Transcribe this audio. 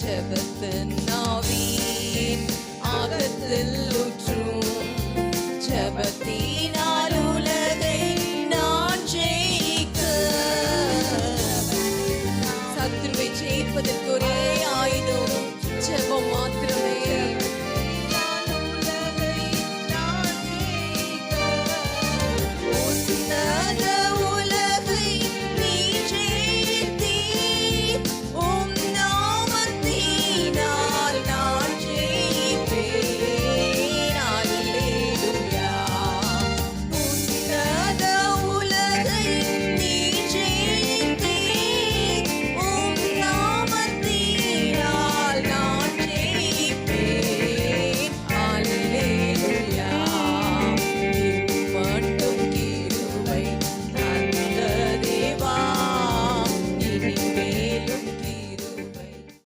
ஜபத்தின் ஆவி ஆகத்தில் ஊற்றும் ஜபத்தினால் உலகை நான் ஜெயிக்க சத்ருவை ஜெயிப்பதற்குரிய